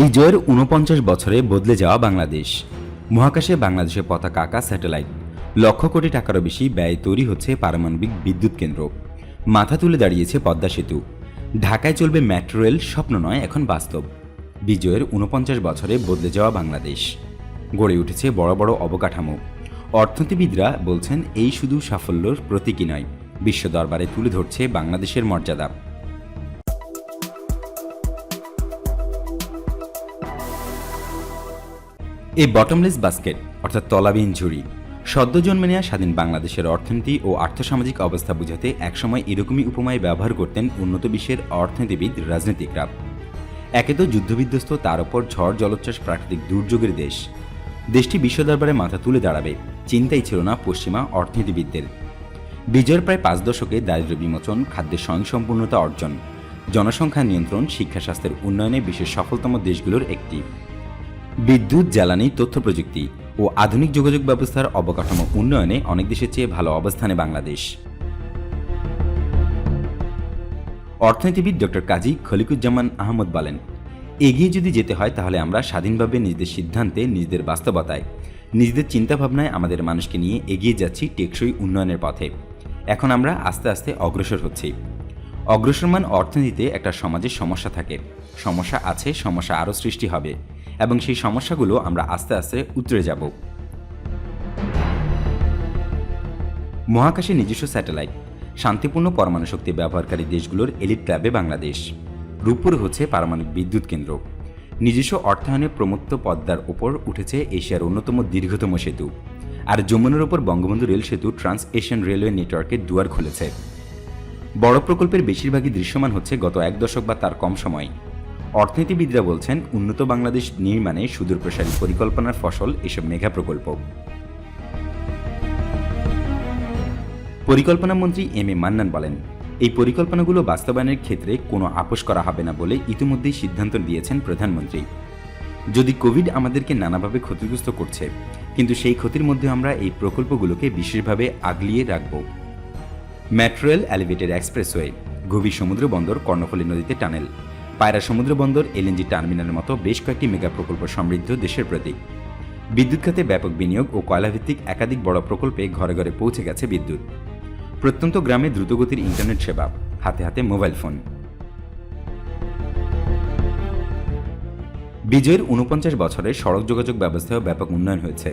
বিজয়ের উনপঞ্চাশ বছরে বদলে যাওয়া বাংলাদেশ। মহাকাশে বাংলাদেশের পতাকা আঁকা স্যাটেলাইট। লক্ষ কোটি টাকারও বেশি ব্যয় তৈরি হচ্ছে পারমাণবিক বিদ্যুৎ কেন্দ্র। মাথা তুলে দাঁড়িয়েছে পদ্মা সেতু। ঢাকায় চলবে মেট্রো রেল, স্বপ্ন নয়, এখন বাস্তব। বিজয়ের উনপঞ্চাশ বছরে বদলে যাওয়া বাংলাদেশ। গড়ে উঠেছে বড় বড় অবকাঠামো। অর্থনীতিবিদরা বলছেন, এই শুধু সাফল্যর প্রতীকী নয়, বিশ্ব দরবারে তুলে ধরছে বাংলাদেশের মর্যাদা। এই বটমলেস বাস্কেট অর্থাৎ তলাবিহীন ঝুড়ি, সদ্য জন্মে নেওয়া স্বাধীন বাংলাদেশের অর্থনীতি ও আর্থসামাজিক অবস্থা বোঝাতে একসময় এরকমই উপমায় ব্যবহার করতেন উন্নত বিশ্বের অর্থনীতিবিদ, রাজনীতিকরা। একে তো যুদ্ধবিধ্বস্ত, তার ওপর ঝড়, জলোচ্ছ্বাস, প্রাকৃতিক দুর্যোগের দেশ। দেশটি বিশ্ব দরবারে মাথা তুলে দাঁড়াবে, চিন্তাই ছিল না পশ্চিমা অর্থনীতিবিদদের। বিজয়ের প্রায় পাঁচ দশকে দারিদ্র্য বিমোচন, খাদ্যের স্বয়ংসম্পূর্ণতা অর্জন, জনসংখ্যা নিয়ন্ত্রণ, শিক্ষা স্বাস্থ্যের উন্নয়নে বিশ্বের সফলতম দেশগুলোর একটি। বিদ্যুৎ, জ্বালানি, তথ্য প্রযুক্তি ও আধুনিক যোগাযোগ ব্যবস্থার অবকাঠামো উন্নয়নে অনেক দেশের চেয়ে ভালো অবস্থানে বাংলাদেশ। অর্থনীতিবিদ ডক্টর কাজী খলিকুজ্জামান আহমদ বলেন, এগিয়ে যদি যেতে হয় তাহলে আমরা স্বাধীনভাবে নিজেদের সিদ্ধান্তে, নিজেদের বাস্তবতায়, নিজেদের চিন্তাভাবনায় আমাদের মানুষকে নিয়ে এগিয়ে যাচ্ছি টেকসই উন্নয়নের পথে। এখন আমরা আস্তে আস্তে অগ্রসর হচ্ছি। অগ্রসরমান অর্থনীতিতে একটা সমাজের সমস্যা থাকে। সমস্যা আছে, সমস্যা আরও সৃষ্টি হবে। এবং সেই সমস্যাগুলো আমরা আস্তে আস্তে উতরে যাব। মহাকাশে নিজস্ব স্যাটেলাইট, শান্তিপূর্ণ পরমাণু শক্তি ব্যবহারকারী দেশগুলোর এলিট ক্লাবে বাংলাদেশ। রূপপুর হচ্ছে পারমাণবিক বিদ্যুৎ কেন্দ্র। নিজস্ব অর্থায়নে প্রমত্ত পদ্মার ওপর উঠেছে এশিয়ার অন্যতম দীর্ঘতম সেতু। আর যমুনার ওপর বঙ্গবন্ধু রেল সেতু ট্রান্স এশিয়ান রেলওয়ে নেটওয়ার্কের দুয়ার খুলেছে। বড় প্রকল্পের বেশিরভাগই দৃশ্যমান হচ্ছে গত এক দশক বা তার কম সময়। অর্থনীতিবিদরা বলছেন, উন্নত বাংলাদেশ নির্মাণে সুদূরপ্রসারী পরিকল্পনার ফসল এসব মেঘা প্রকল্প। পরিকল্পনা মন্ত্রী এম এ মান্নান বলেন, এই পরিকল্পনাগুলো বাস্তবায়নের ক্ষেত্রে কোনো আপোষ করা হবে না বলে ইতিমধ্যেই সিদ্ধান্ত দিয়েছেন প্রধানমন্ত্রী। যদি কোভিড আমাদেরকে নানাভাবে ক্ষতিগ্রস্ত করছে, কিন্তু সেই ক্ষতির মধ্যে আমরা এই প্রকল্পগুলোকে বিশেষভাবে আগলিয়ে রাখব। মেট্রো রেল এলিভেটেড এক্সপ্রেসওয়ে, গভীর সমুদ্র বন্দর কর্ণফুলী নদীতে টানেল। পায়রা সমুদ্র বন্দর, এলএনজি টার্মিনালের মতো বেশ কয়েকটি মেগা প্রকল্প সমৃদ্ধ দেশের প্রতীক। বিদ্যুৎ খাতে ব্যাপক বিনিয়োগ ও কয়লাভিত্তিক একাধিক বড় প্রকল্পে ঘরে ঘরে পৌঁছে গেছে বিদ্যুৎ। প্রত্যন্ত গ্রামে দ্রুতগতির ইন্টারনেট সেবা, হাতে হাতে মোবাইল ফোন। বিজয়ের উনপঞ্চাশ বছরে সড়ক যোগাযোগ ব্যবস্থায় ব্যাপক উন্নয়ন হয়েছে।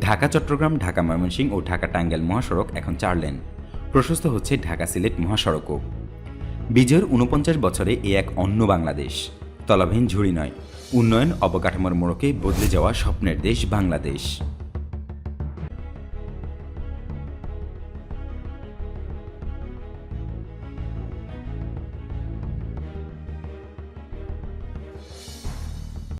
ঢাকা, চট্টগ্রাম, ঢাকা, ময়মনসিংহ ও ঢাকা টাঙ্গাইল মহাসড়ক এখন চার লেন। প্রশস্ত হচ্ছে ঢাকা সিলেট মহাসড়কও। বিজয়ের উনপঞ্চাশ বছরে এ এক অন্য বাংলাদেশ। তলাভীন ঝুড়ি নয়, উন্নয়ন, অবকাঠামোর মোড়কে বদলে যাওয়া স্বপ্নের দেশ বাংলাদেশ।